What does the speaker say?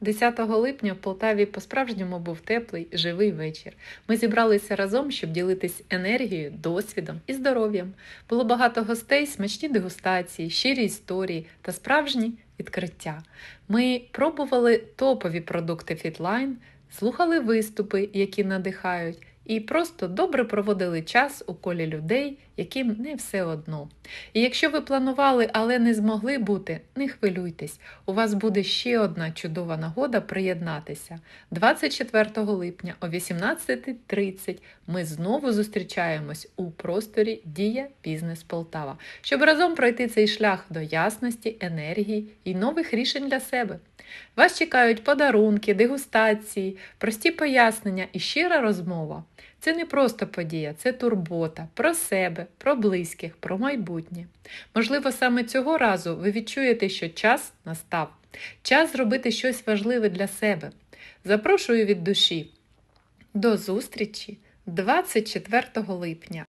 10 липня в Полтаві по-справжньому був теплий, живий вечір. Ми зібралися разом, щоб ділитись енергією, досвідом і здоров'ям. Було багато гостей, смачні дегустації, щирі історії та справжні відкриття. Ми пробували топові продукти Фітлайн, слухали виступи, які надихають, і просто добре проводили час у колі людей, яким не все одно. І якщо ви планували, але не змогли бути, не хвилюйтесь. У вас буде ще одна чудова нагода приєднатися. 24 липня о 18.30 ми знову зустрічаємось у просторі Дія Бізнес Полтава, щоб разом пройти цей шлях до ясності, енергії і нових рішень для себе. Вас чекають подарунки, дегустації, прості пояснення і щира розмова. Це не просто подія, це турбота про себе, про близьких, про майбутнє. Можливо, саме цього разу ви відчуєте, що час настав, час зробити щось важливе для себе. Запрошую від душі. До зустрічі 24 липня.